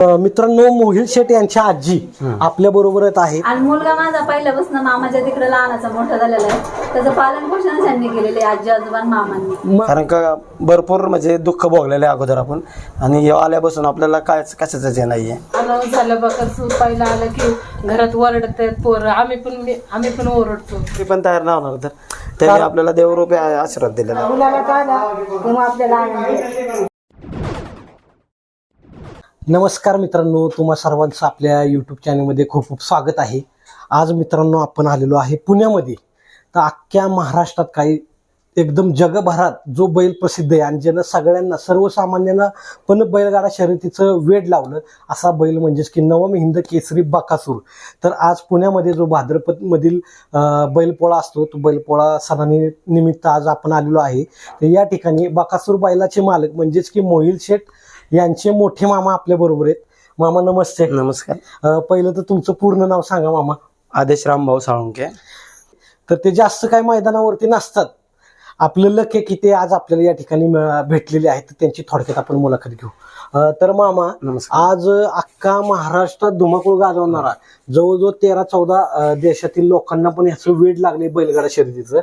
मित्रांनो मोहिल शेट यांच्या आजी आपल्या बरोबरच आहे. आणि मुलगा माझा पहिल्यापासून मामाच्या तिकडे लहानाचा मोठा झालेला आहे. त्याचं पालन पोषण त्यांनी केलेले आजी आजोबा आणि मामांनी कारण का भरपूर म्हणजे दुःख भोगलेले आहे अगोदर आपण. आणि हे आल्यापासून आपल्याला काय कशाच हे नाहीये. आलं झालं बघ सूर पहिला आलं की घरात ओरडतात पोरं. आम्ही पण आम्ही पण ओरडतो. ते पण तयार नाही होणार तर. त्यांनी आपल्याला देवरूपी आशीर्वाद दिलेला आहे. नमस्कार मित्रांनो तुम्हा सर्वांचं आपल्या यूट्यूब चॅनलमध्ये खूप खूप स्वागत आहे. आज मित्रांनो आपण आलेलो आहे पुण्यामध्ये. तर अख्ख्या महाराष्ट्रात काही एकदम जगभरात जो बैल प्रसिद्ध आहे आणि ज्यानं सगळ्यांना सर्वसामान्यांना पण बैलगाडा शर्यतीचं वेड लावलं असा बैल म्हणजेच की नवम हिंद केसरी बकासूर. तर आज पुण्यामध्ये जो भाद्रपदमधील बैलपोळा असतो तो बैलपोळा सणानी निमित्त आज आपण आलेलो आहे. तर या ठिकाणी बकासूर बैलाचे मालक म्हणजेच की मोहिल शेठ यांचे मोठे मामा आपल्या बरोबर आहेत. मामा नमस्ते. नमस्कार. अं, पहिलं तर तुमचं पूर्ण नाव सांगा मामा. आदेश रामभाऊ साळुंके. तर ते जास्त काय मैदानावरती नसतात. आपलं लक आहे की ते आज आपल्याला या ठिकाणी मिळ- भेटलेले आहेत. तर त्यांची थोडक्यात आपण मुलाखत घेऊ. अं, तर मामा नमस्कार. आज अख्खा महाराष्ट्रात धुमाकूळ गाजवणारा जवळजवळ तेरा चौदा देशातील लोकांना पण ह्याचं वेड लागले बैलगाडा शर्यतीचं.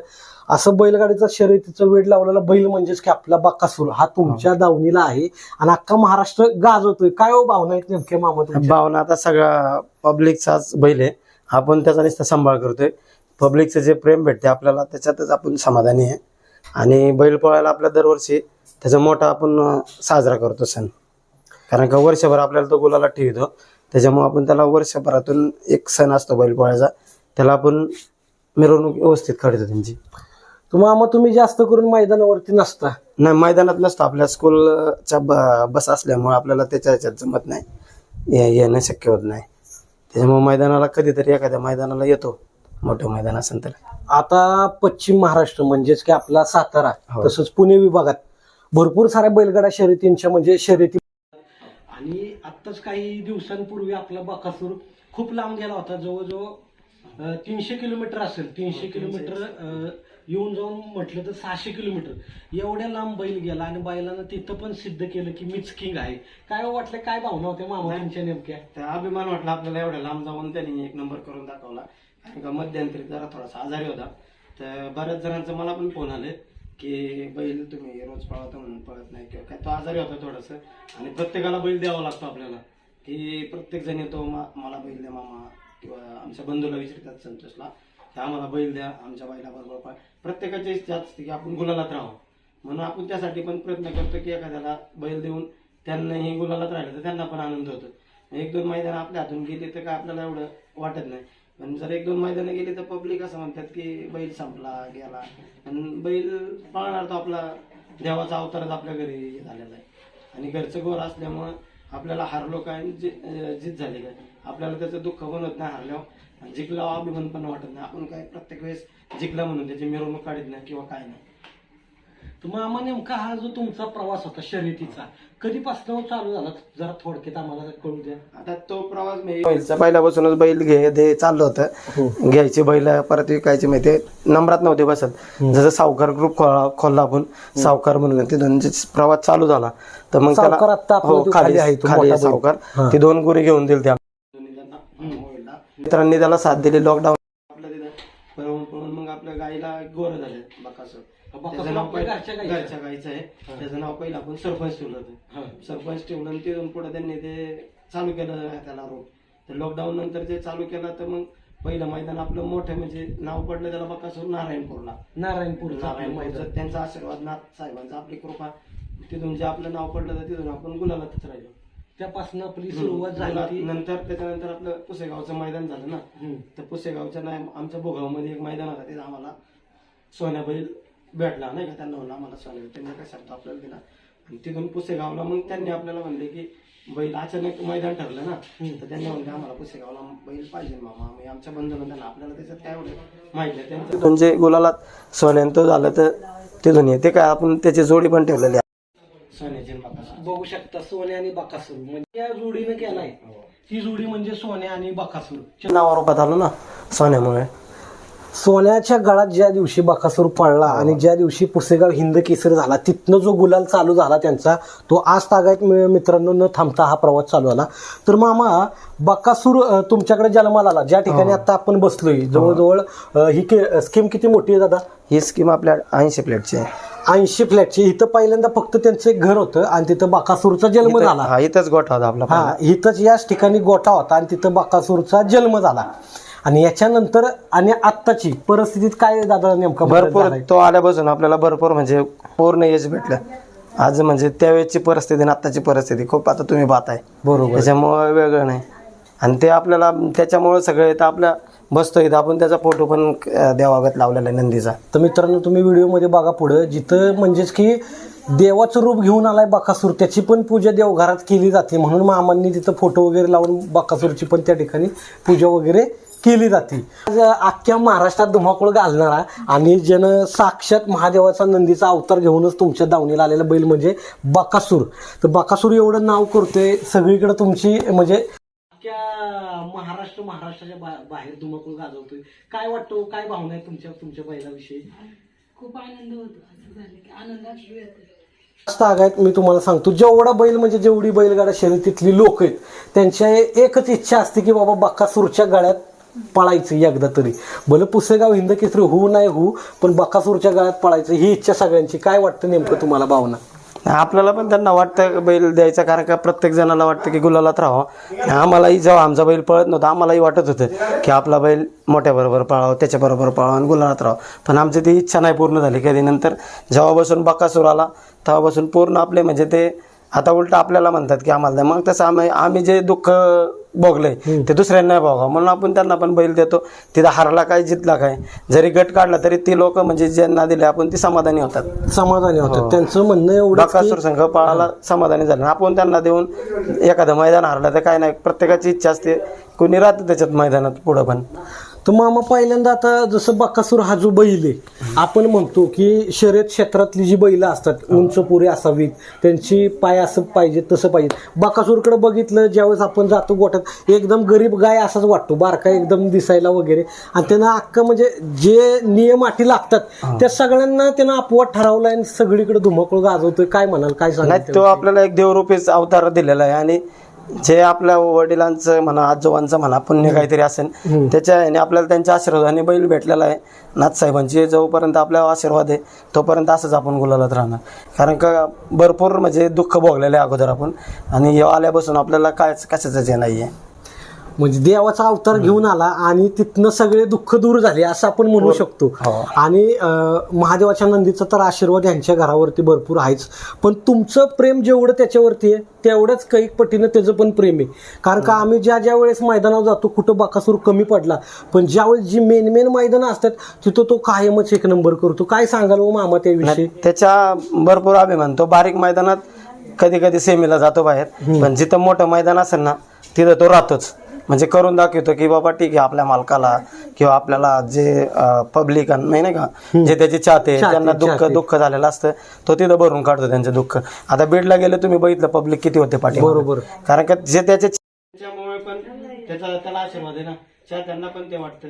असं बैलगाडीचं शर्यतीचं वेड लावलेला बैल म्हणजेच की आपला बक्कासूर हा तुमच्या दावणीला आहे आणि अख्खा महाराष्ट्र गाजवतोय. काय हो भावना आहेत नेमके मामा तुमच्या? भावना आता सगळा पब्लिकचाच बैल आहे. आपण त्याचा नुसता सांभाळ करतोय. पब्लिकचं जे प्रेम भेटते आपल्याला त्याच्यातच आपण समाधानी आहे. आणि बैल पोळायला आपल्या दरवर्षी त्याचा मोठा आपण अं, साजरा करतो सण. कारण का वर्षभर आपल्याला तो गुलाला ठेवतो. त्याच्यामुळे आपण त्याला वर्षभरातून एक सण असतो बैल पोळ्याचा. त्याला आपण मिरवणूक व्यवस्थित काढतो त्यांची. तर मामा तुम्ही जास्त करून मैदानावरती नसता. नाही मैदानात नसतो. आपल्या स्कूलच्या ब- बस असल्यामुळे आपल्याला त्याच्या ह्याच्यात जमत नाही. ये- येणं शक्य होत नाही. त्याच्यामुळे मैदानाला कधीतरी एखाद्या मैदानाला येतो. मोठं मैदान असेल तर. आता पश्चिम महाराष्ट्र म्हणजेच की आपला सातारा हो. तसंच पुणे विभागात. भरपूर साऱ्या बैलगाडा शर्यतींच्या म्हणजे शर्यती आणि आत्ताच काही दिवसांपूर्वी आपला बकासूर खूप लांब गेला होता. जवळजवळ तीनशे किलोमीटर असेल. तीनशे. किलोमीटर अं, येऊन जाऊन म्हटलं तर सहाशे किलोमीटर. एवढ्या लांब बैल गेला आणि बैलानं तिथं पण सिद्ध केलं की मीच किंग आहे. काय हो वाटलं? काय भावना होत्या मामा त्यांच्या नेमक्या? त्या अभिमान वाटला आपल्याला एवढ्या लांब जाऊन त्यांनी एक नंबर करून दाखवला. कारण का मध्यंतरी जरा थोडासा आजारी होता. तर बऱ्याच जणांचं मला पण फोन आले की बैल तुम्ही रोज पळवता म्हणून पळत नाही किंवा काय. तो आजारी होता थोडंसं. आणि प्रत्येकाला बैल द्यावा लागतो आपल्याला. की प्रत्येक जण येतो "मा- मला बैल द्या मामा. किंवा आमच्या बंधूला विचारतात संतोषला आम्हाला बैल द्या आमच्या बैलाबरोबर पळ प्रत्येकाची इच्छा असते की आपण गुलालात राहावं. म्हणून आपण त्यासाठी पण प्रयत्न करतो की एखाद्याला बैल देऊन त्यांनाही गुलालात राहिलं तर त्यांना पण आनंद होतो. एक दोन मैदान आपल्या हातून गेली तर काय आपल्याला एवढं वाटत नाही. पण जर एक दोन मैदानं गेली तर पब्लिक असं म्हणतात की बैल संपला गेला. आणि बैल पाळणार तो आपला देवाचा अवतारच आपल्या घरी झालेला आहे. आणि घरचं गोर असल्यामुळं आपल्याला हारलो काय जीत झाली काय. आपल्याला त्याचं दुःख पण होत नाही हारल्यावर. जिंकल्यावर अभिमान पण वाटत नाही. आपण काय प्रत्येक वेळेस जिंकला म्हणून त्याची मिरवणूक काढत नाही किंवा काय नाही. तर मामा नेमका हा जो तुमचा प्रवास होता शर्यतीचा कधीपासून चालू झाला? जरा थोडक्यात आम्हाला कळू द्या. आता तो प्रवास मी बैलचा पहिल्यापासूनच बैल घे दे चाललं होतं. घ्यायची बैल परत विकायची माहिती नंबरात नव्हते बसत. जसं सावकार ग्रुप खोलला आपण सावकार म्हणून तिथून जे प्रवास चालू झाला तर मग त्याला सावकार आपला हो, खाली आहे तो खाली. सावकार. हा. ती दोन गुरी घेऊन दिली त्या मित्रांनी त्याला साथ दिली. लॉकडाऊन आपल्या तिथं पळवून पळून मग आपल्या गाईला गोर झाले बकासूर त्याचं नाव घरच्या गाईचं. गाईचं आहे. त्याचं नाव पहिलं आपण सरपंच ठेवलं होतं. सरपंच ठेवलं आणि तिथून पुढे त्यांनी ते चालू केलं त्याला रोग तर लॉकडाऊन नंतर ते चालू केलं तर मग पहिलं मैदान आपलं मोठं म्हणजे नाव पडलं त्याला बकासूर नारायणपूरला. नारायणपूरचा आपलं मैदान. नारायणपूरचं त्यांचा आशीर्वाद नाथ साहेबांचा आपली कृपा. तिथून जे आपलं नाव पडलं तर तिथून आपण गुलालातच राहिलो. त्यापासून आपली सुरुवात झाली गुलाल- ती नंतर त्याच्यानंतर आपलं पुसेगावचं मैदान झालं ना. तर पुसेगावच्या नाही आमच्या भोगावमध्ये एक मैदान होता तिथं आम्हाला सोन्या बैल भेटला नाही का? त्यांना म्हणलं आम्हाला सोन्या बैल त्यांनी काय शब्द आपल्याला दिला आणि तिथून पुसेगावला मग त्यांनी आपल्याला म्हणले की बैल अचानक मैदान ठरलं ना तर त्यांनी म्हणले आम्हाला पुसेगावला बैल पाहिजे मामा आम्ही आमच्या बंधू त्यांना आपल्याला त्याच्यात काय एवढं माहिती आहे त्यांचं तिथून जे गुलालात सोन्यान तो झालं तर तिथून येते काय? आपण त्याची जोडी पण ठेवलेली आहे. सोन्याची आणि बाकासूर. बघू शकता सोने आणि बकासूर. म्हणजे या जोडीनं केलाय. ती जोडी म्हणजे सोने आणि बकासूर. नावारूपात आलो ना सोन्यामुळे. सोन्याच्या गळात ज्या दिवशी बकासूर पडला आणि ज्या दिवशी पुसेगाव हिंद केसरी झाला तिथनं जो गुलाल चालू झाला त्यांचा तो आज तागायत मित्रांनो न थांबता हा प्रवास चालू झाला. तर मामा बकासूर तुमच्याकडे जन्माला आला. ज्या ठिकाणी आता आपण बसलोय जवळजवळ अं, ही स्कीम किती मोठी आहे दादा? ही स्कीम आपल्या ऐंशी प्लेटची आहे. ऐंशी फ्लॅटची. इथं पहिल्यांदा फक्त त्यांचं एक घर होतं आणि तिथं बकासूरचा जन्म झाला. हा इथंच गोठा होता आपला हा इथंच याच ठिकाणी गोठा होता आणि तिथं बकासूरचा जन्म झाला. आणि याच्यानंतर आणि आत्ताची परिस्थितीत काय दादा नेमका बदल भरपूर झालाय? तो आल्यापासून आपल्याला भरपूर म्हणजे पूर्ण यश भेटलं. आज म्हणजे त्यावेळेची परिस्थिती आणि आत्ताची परिस्थिती खूप आता तुम्ही पाहताय. बरोबर. त्याच्यामुळं वेगळं नाही. आणि ते आपल्याला त्याच्यामुळं सगळे तर आपल्या बसतो इथं. आपण त्याचा फोटो पण अं, देवागत लावलेला आहे नंदीचा. तर मित्रांनो तुम्ही व्हिडिओमध्ये बघा पुढं. जिथं म्हणजेच की देवाचं रूप घेऊन आलाय बकासूर त्याची पण पूजा देवघरात केली जाते म्हणून मामांनी तिथं फोटो वगैरे लावून बकासूरची पण त्या ठिकाणी पूजा वगैरे केली जाते. आज अख्ख्या महाराष्ट्रात धुमाकूळ घालणारा आणि ज्यानं साक्षात महादेवाचा नंदीचा अवतार घेऊनच तुमच्या दावणीला आलेला बैल म्हणजे बकासूर. तर बकासूर एवढं नाव करतोय सगळीकडे तुमची म्हणजे महाराष्ट्र महाराष्ट्राच्या बाहेर धुमाकूळ गाजवतोय. काय वाटतं काय भावना आहे तुमच्या तुमच्या बैलाविषयी? खूप आनंद होतो असं झालं की आनंदात येतो आगायत मी तुम्हाला सांगतो. जेवढा बैल म्हणजे जेवढी बैलगाडा शर्यतीतली लोक आहेत त्यांच्या एकच इच्छा असते की बाबा बकासूरच्या गाड्यात पळायचं एकदा तरी. भलं पुसेगाव हिंद केसरी होऊ नाही होऊ पण बकासूरच्या गाड्यात पळायचं ही इच्छा सगळ्यांची. काय वाटतं नेमकं तुम्हाला भावना? आपल्याला पण त्यांना वाटतं बैल द्यायचा कारण का प्रत्येक जणाला वाटतं की गुलालात राहावं. आम्हालाही जेव्हा आमचा बैल पळत नव्हता आम्हालाही वाटत होतं की आपला बैल मोठ्या बरोबर पळावं त्याच्याबरोबर पळावं आणि गुलालात राहावं. पण आमची ती इच्छा नाही पूर्ण झाली कधी. नंतर जेव्हापासून बकासूर आला तेव्हापासून पूर्ण आपले म्हणजे ते आता उलट आपल्याला म्हणतात की आम्हाला मग तसं आम्ही आम्ही जे दुःख भोगलंय ते दुसऱ्यांना भोगावं. म्हणून आपण त्यांना पण बैल देतो. तिथं हारला काय जितला काय. जरी गट काढला तरी ती लोक म्हणजे ज्यांना दिले आपण ती समाधानी होतात. समाधानी होतं त्यांचं म्हणणं एवढं बकासूर संघ पळाला समाधानी झालं. आपण त्यांना देऊन एखादं मैदान हरलं तर काय नाही. प्रत्येकाची इच्छा असते. कोणी राहतं त्याच्यात मैदानात पुढं पण. तर मामा पहिल्यांदा आता जसं बकासूर हा जो बैल आहे आपण म्हणतो की शर्यत क्षेत्रातली जी बैल असतात उंच पुरे असावीत त्यांची पाय असं पाहिजे तसं पाहिजे. बकासूरकडे बघितलं ज्यावेळेस आपण जातो गोठ्यात एकदम गरीब गाय असाच वाटतो बारका एकदम दिसायला वगैरे. आणि त्यांना अख्खं म्हणजे जे नियम अटी लागतात त्या सगळ्यांना त्यानं अपवाद ठरवलाय आणि सगळीकडे धुमाकूळ गाजवतोय. काय म्हणाल काय सांगाल तो आपल्याला एक देवरूपीच अवतार दिलेला आहे. आणि जे आपल्या वडिलांचं म्हणा आजोबांचं म्हणा पुण्य काहीतरी असेल त्याच्या ह्याने आपल्याला त्यांच्या आशीर्वादाने बैल भेटलेला आहे. नाथसाहेबांची. जोपर्यंत आपला आशीर्वाद आहे तोपर्यंत असंच आपण गुलालात राहणार. कारण का भरपूर म्हणजे दुःख भोगलेलं आहे अगोदर आपण. आणि आल्यापासून आपल्याला काय कशाचं हे नाही आहे म्हणजे देवाचा अवतार घेऊन आला आणि तिथनं सगळे दुःख दूर झाले असं आपण म्हणू शकतो. हो. आणि महादेवाच्या नंदीचा तर आशीर्वाद यांच्या घरावरती भरपूर आहेच. पण तुमचं प्रेम जेवढं त्याच्यावरती आहे तेवढंच काही पटीनं त्याचं पण प्रेम आहे. कारण का आम्ही ज्या ज्या वेळेस मैदानावर जातो कुठं बाकासूर कमी पडला पण ज्यावेळेस जी मेन मेन मैदानं असतात तिथं तो कायमच एक नंबर करतो. काय सांगाल हो मामा त्याविषयी? त्याच्या भरपूर अभिमान. तो बारीक मैदानात कधी कधी सेमीला जातो बाहेर. पण जिथं मोठं मैदान असेल ना तिथं तो राहतोच म्हणजे करून दाखवतो की बाबा ठीक आहे आपल्या मालकाला किंवा आपल्याला जे पब्लिक नाही का? जे त्याचे चाहते चाहते, त्यांना दुःख. दुःख झालेलं असतं तो तिथं भरून काढतो त्यांचं दुःख. आता बीडला गेले तुम्ही बघितलं पब्लिक किती होते पाठी बरोबर. कारण का जे त्याचे त्याच्यामुळे पण त्याचा त्याला आशीर्वाद आहे ना. त्यांना पण ते वाटतं.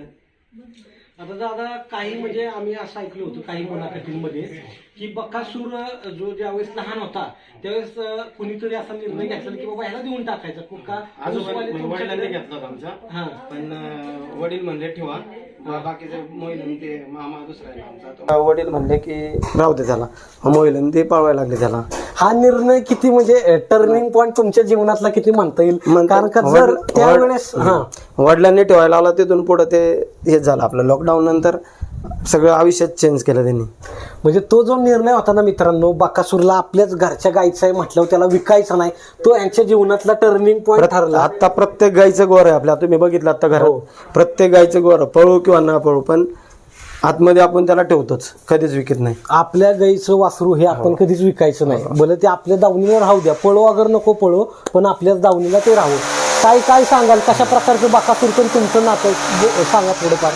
आता दादा काही म्हणजे आम्ही असं ऐकलं होतं काही मुलाखतींमध्ये की बकासूर जो ज्यावेळेस लहान होता त्यावेळेस कुणीतरी असा निर्णय घेतला की बाबा ह्याला देऊन टाकायचा. को- का वडिलांनी घेतला होता आमचा. हा. पण वडील म्हणले ठेवा बाकीचे मोहिलन ते मामा दुसरा आमचा तो वडील म्हणले की राहू दे त्याला. मोहिलन ते पळवायला लागले त्याला. हा निर्णय किती म्हणजे टर्निंग पॉईंट तुमच्या जीवनातला किती म्हणता येईल? कारण का जर त्यावेळेस वड- हा. वडिलांनी ठेवायला लावला तिथून पुढे ते हेच झालं आपलं लॉकडाऊन नंतर सगळं आयुष्यात चेंज केलं त्यांनी. म्हणजे तो जो निर्णय होता ना मित्रांनो बाकासूरला आपल्याच घरच्या गायचा आहे म्हटल्यावर त्याला विकायचा नाही तो यांच्या जीवनातला टर्निंग पॉईंट ठरला. आता प्रत्येक गायचं गोर आहे आपल्या. तुम्ही बघितलं आता हो. घरात प्रत्येक गायचं गोर पळू किंवा ना पळू पण आतमध्ये आपण त्याला ठेवतोच. कधीच विकत नाही. आपल्या गाईचं वासरू हे आपण कधीच विकायचं नाही. भले ते आपल्या दावणीला राहू द्या. पळो अगर नको पळो पण आपल्याच दावणीला ते राहू. काय काय सांगाल? कशा प्रकारचं बाकासूर पण तुमचं नातं ब- सांगा थोडंफार.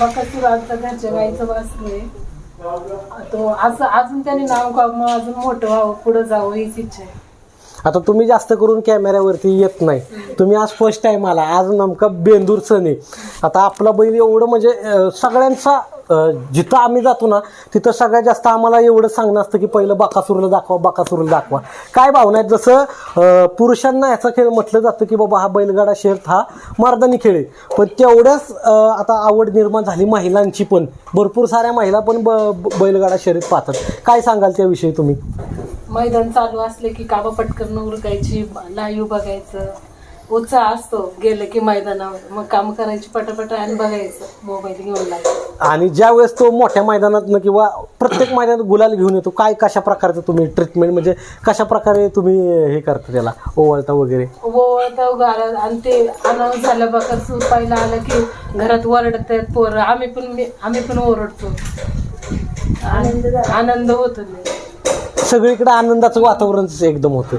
बकासूर आता घरच्या गाईचं वासरू तो असं अजून त्याने नाव मग अजून मोठं व्हावं पुढे जावं हीच इच्छा आहे. आता तुम्ही जास्त करून कॅमेऱ्यावरती येत नाही. तुम्ही आज फर्स्ट टाइम आला आज नेमका बेंदूर सण आहे. आता आपला बैल एवढं म्हणजे सगळ्यांचा जिथं आम्ही जातो ना तिथं सगळ्यात जास्त आम्हाला एवढं सांगणं असतं की पहिलं बाकासुरला दाखवा बाकासुरला दाखवा. काय भावना आहेत? जसं पुरुषांना याचा खेळ म्हटलं जातं की बाबा हा बैलगाडा शर्यत हा मर्दानी खेळ आहे. पण तेवढ्याच आता आवड निर्माण झाली महिलांची पण. भरपूर साऱ्या महिला पण ब ब- बैलगाडा शर्यत पाहतात. काय सांगाल त्याविषयी तुम्ही? मैदान चालू असले की काबा पटकन उरकायची लाईव्ह बघायचं. उत्साह असतो गेलं की मैदानावर. मग काम करायची पटापट आणि बघायचं मोबाईल घेऊन लागायचं आणि ज्या वेळेस तो मोठ्या मैदानात किंवा प्रत्येक मैदानात गुलाल घेऊन येतो काय कशा प्रकारचं तुम्ही ट्रीटमेंट म्हणजे कशा प्रकारे तुम्ही हे करता त्याला ओवाळता वगैरे? ओवाळता घरात आणि ते अनाऊन्स झालं बघा सूर पाहिला आलं की घरात ओरडतात पोरं. आम्ही पण मी- आम्ही पण ओरडतो. आनंद होतो लय. सगळीकडे आनंदाचं वातावरणच एकदम होतं.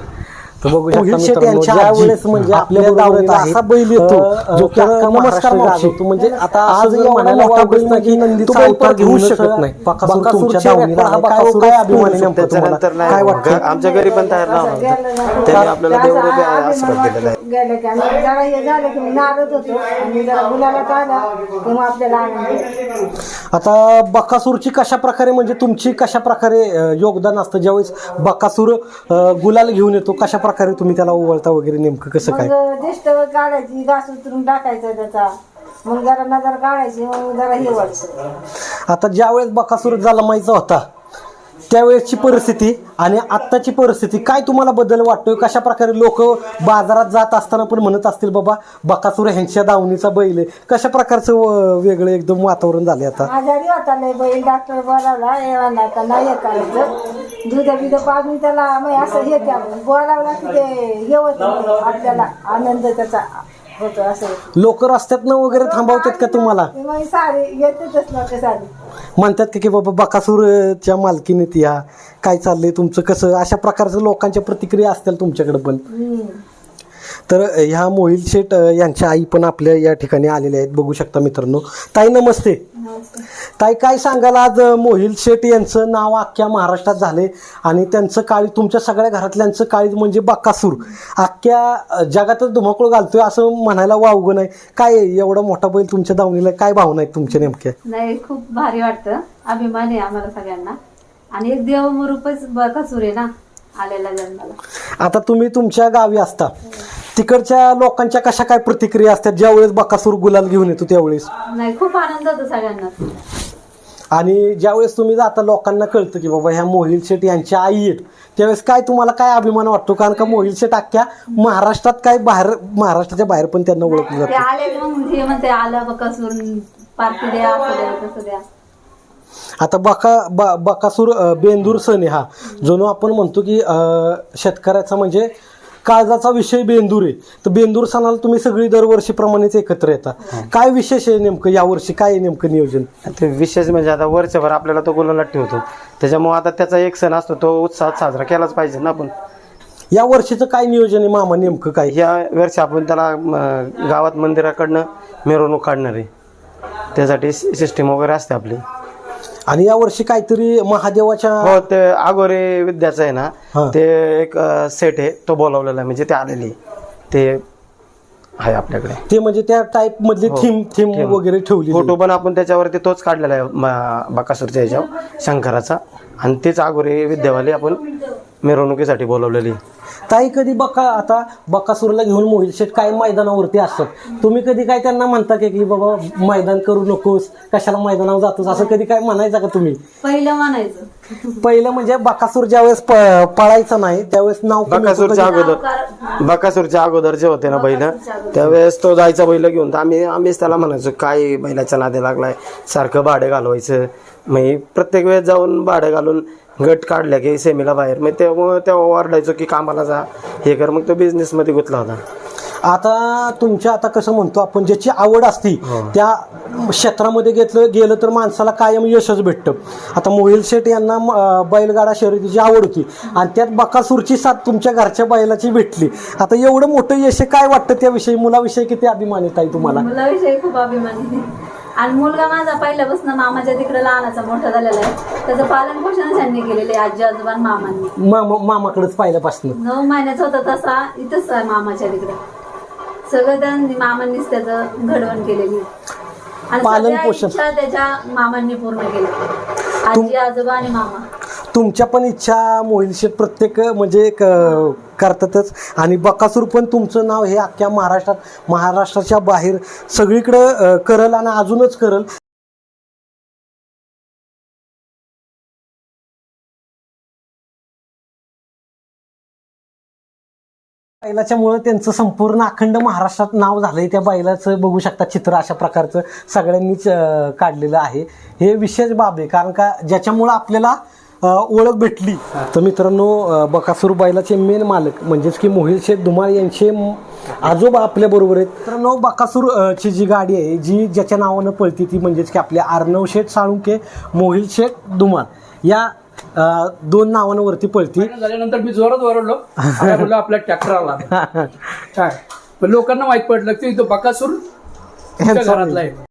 तर बघू शकता मित्रांनो, म्हणजे आपल्या. असा बैल येतो जो की नमस्कार मावशी. म्हणजे आता आज म्हणायला मोठा वाटेल बैल की नंदीचा तो बैल अवतार परत घेऊ घेऊच शकत नाही. बकासूर बकासूरच्या तुमच्या दावणीला दावणीला आहे. काय बकासूर काय काय अभिमान आहे घेऊन नेमकं तुम्हाला त्याच्यानंतर नाही काय वाटतं आमच्या घरी पण तयार नव्हतं त्यांनी आपल्याला देवढं बी आशीर्वाद दिलेला आहे गेलं की आम्ही जरा हे झालं की मी नारद होतो आणि जरा गुलाबात आला तेव्हा आपल्याला आनंद होतो. आता बकासूरची कशा प्रकारे म्हणजे तुमची कशा प्रकारे अ, योगदान असतं ज्यावेळेस बकासूर अ, गुलाल घेऊन येतो कशा प्रकारे तुम्ही त्याला ओवळता वगैरे नेमकं कसं काय? मग दिष्ट काढायची घास उतरून टाकायचा त्याचा. मग जरा नजर काढायची मग जरा हे वाटतं आता ज्यावेळेस बकासूर जन्मायचा होता. त्यावेळेसची परिस्थिती आणि आत्ताची परिस्थिती काय तुम्हाला बदल वाटतोय? कशा प्रकारे लोक बाजारात जात असताना पण म्हणत असतील बाबा बकासूर ह्यांच्या दावणीचा बैल आहे. कशा प्रकारचं वेगळं एकदम वातावरण झाले आता? आजारी होता नाही बैल डॉक्टर बोलावला हे म्हणला नाही हे करायचं दूध बिध पाजून त्याला मग असं हे त्याला बोलावला की ते हे होतं आपल्याला आनंद त्याचा. होतो असं. लोक रस्त्यातनं वगैरे थांबवतात का तुम्हाला? मग लोक म्हणतात का की बाबा बकासूरच्या मालकीनीत या. काय चाललंय तुमचं कसं? अशा प्रकारचं लोकांच्या प्रतिक्रिया असतील तुमच्याकडे पण. हम्म. तर ह्या मोहिल शेठ यांच्या आई पण आपल्या या ठिकाणी आलेल्या आहेत. बघू शकता मित्रांनो. ताई नमस्ते. ताई काय सांगाल आज मोहिल शेठ यांचं नाव अख्ख्या महाराष्ट्रात झाले आणि त्यांचं काळी तुमच्या सगळ्या घरातल्यांचं काळी म्हणजे बकासूर. अख्ख्या जगातच धुमाकूळ घालतोय असं म्हणायला वावगं नाही. काय एवढा मोठा बैल तुमच्या दावणीला काय भावना आहेत तुमच्या नेमक्या नाही खूप भारी वाटतं. अभिमान आहे आम्हाला सगळ्यांना. आणि एक देवरूपच बकासूर आहे ना आलेला जन्माला. आता तुम्ही तुमच्या गावी असता. तिकडच्या लोकांच्या कशा काय प्रतिक्रिया असतात? ज्यावेळेस बकासूर गुलाल घेऊन येतो त्यावेळेस. नाही खूप आनंद होतो सगळ्यांना. आणि ज्यावेळेस तुम्ही जाता लोकांना कळतं की बाबा ह्या मोहिल शेठ यांच्या आई आहेत. त्यावेळेस काय तुम्हाला काय अभिमान वाटतो? कारण का मोहिल शेठ अख्ख्या महाराष्ट्रात काय बाहेर महाराष्ट्राच्या बाहेर पण त्यांना ओळखलं ते जातं आले की मग हे म्हणते आलं बकासूर पार्टी द्या असं द्या तसं द्या. आता बका ब- बकासूर अं, बेंदूर सण आहे हा. जणू आपण म्हणतो की अं, शेतकऱ्याचा म्हणजे काळजाचा विषय बेंदूर आहे. तर बेंदूर सणाला तुम्ही सगळी दरवर्षीप्रमाणेच एकत्र येता. काय विशेष आहे नेमकं यावर्षी? काय आहे नेमकं नियोजन? ते विशेष म्हणजे आता वर्षभर आपल्याला तो गुलाला ठेवतो. त्याच्यामुळे आता त्याचा एक सण असतो तो उत्साहात साजरा केलाच पाहिजे ना आपण. या वर्षीचं काय नियोजन आहे मामा? नेमकं काय? ह्या वर्षी आपण त्याला म, गावात मंदिराकडनं मिरवणूक काढणार आहे. त्यासाठी सिस्टीम वगैरे असते आपली. आणि या वर्षी काहीतरी महादेवाच्या हो ते आगोरे विद्याचं आहे ना हा. ते एक सेट आहे तो बोलावलेला आहे म्हणजे ते आलेले. ते आहे आपल्याकडे ते म्हणजे त्या टाईप मधली हो. Theme theme Theme. वगैरे ठेवली फोटो पण आपण त्याच्यावरती तोच काढलेला आहे म- बकासूरच्या ह्याच्यावर शंकराचा आणि तेच आगोरे विद्यावाले आपण मिरवणुकीसाठी बोलवलेली. ताई कधी बका आता बकासूरला घेऊन मोहिल शेठ काय मैदानावरती असतात? तुम्ही कधी काय त्यांना म्हणता की की बाबा मैदान करू नकोस कशाला मैदानावर जातोस? असं कधी काय म्हणायचं का तुम्ही? पहिलं म्हणायचं. पहिलं म्हणजे बकासूर ज्यावेळेस पळायचा नाही त्यावेळेस नाव. बकासूरच्या अगोदर बकासूरच्या अगोदर जे होते ना बैल त्यावेळेस तो जायचा बैल घेऊन. तर आम्ही आम्हीच त्याला म्हणायचो काय बैलाच्या नादे लागलाय? सारखं भाडे घालवायचं. मग प्रत्येक वेळेस जाऊन भाडे घालून गट काढल्या की सेमीला बाहेर. मग तेव्हा तेव्हा ओरडायचो की कामाला जा हे कर. मग तो बिझनेस मध्ये गुंतला होता. आता तुमच्या आता कसं म्हणतो आपण ज्याची आवड असती त्या क्षेत्रामध्ये घेतलं गेलं तर माणसाला कायम यशच भेटतं. आता मोहिल शेठ यांना बैलगाडा शर्यतीची आवड होती. आणि त्यात बकासूरची साथ तुमच्या घरच्या बैलाची भेटली. आता एवढं मोठं यश काय वाटतं त्याविषयी? मुलाविषयी किती अभिमान येत आहे तुम्हाला? मुलाविषयी खूप अभिमानी आणि मुलगा माझा पहिल्यापासून मामाच्या तिकडे लहानाचा मोठा झालेला आहे. त्याचं पालन पोषण त्यांनी केलेले आजी आजोबा आणि मामांनी. मामा मामाकडेच पाहिल्यापासून. नऊ महिन्याचा होता तसा इथंच आहे मामाच्या तिकडे. सगळं त्यांनी मामांनीच त्याचं घडवण केलेली आणि पालन सगळ्या इच्छा त्याच्या मामांनी पूर्ण केल्या. आजी आजोबा आणि मामा. तुमच्या पण इच्छा मोहिल शेठ प्रत्येक म्हणजे एक, अं, करतातच. आणि बकासूर पण तुमचं नाव हे अख्ख्या महाराष्ट्रात महाराष्ट्राच्या बाहेर सगळीकडं करल आणि अजूनच करल. बैलाच्या मुळे त्यांचं संपूर्ण अखंड महाराष्ट्रात नाव झालंय. त्या बैलाचं बघू शकता चित्र अशा प्रकारचं सगळ्यांनीच काढलेलं आहे. हे विशेष बाब आहे. कारण का ज्याच्यामुळं आपल्याला ओळख भेटली. तर मित्रांनो बकासूर बैलाचे मेन मालक म्हणजेच की मोहिल शेठ धुमाळ यांचे आजोबा आपल्या बरोबर आहेत. मित्रांनो बकासूर अं, ची जी गाडी आहे जी ज्याच्या नावानं पळती ती म्हणजेच की आपले अर्णव शेठ साळुंके मोहिल शेठ धुमाळ. या अं, दोन नावांवरती पळती. झाल्यानंतर मी जोरात ओरडलो. आणि बोललो आपला ट्रॅक्टर आला काय पण लोकांना माहीत पडलं की तो बकासूर घरातला आहे.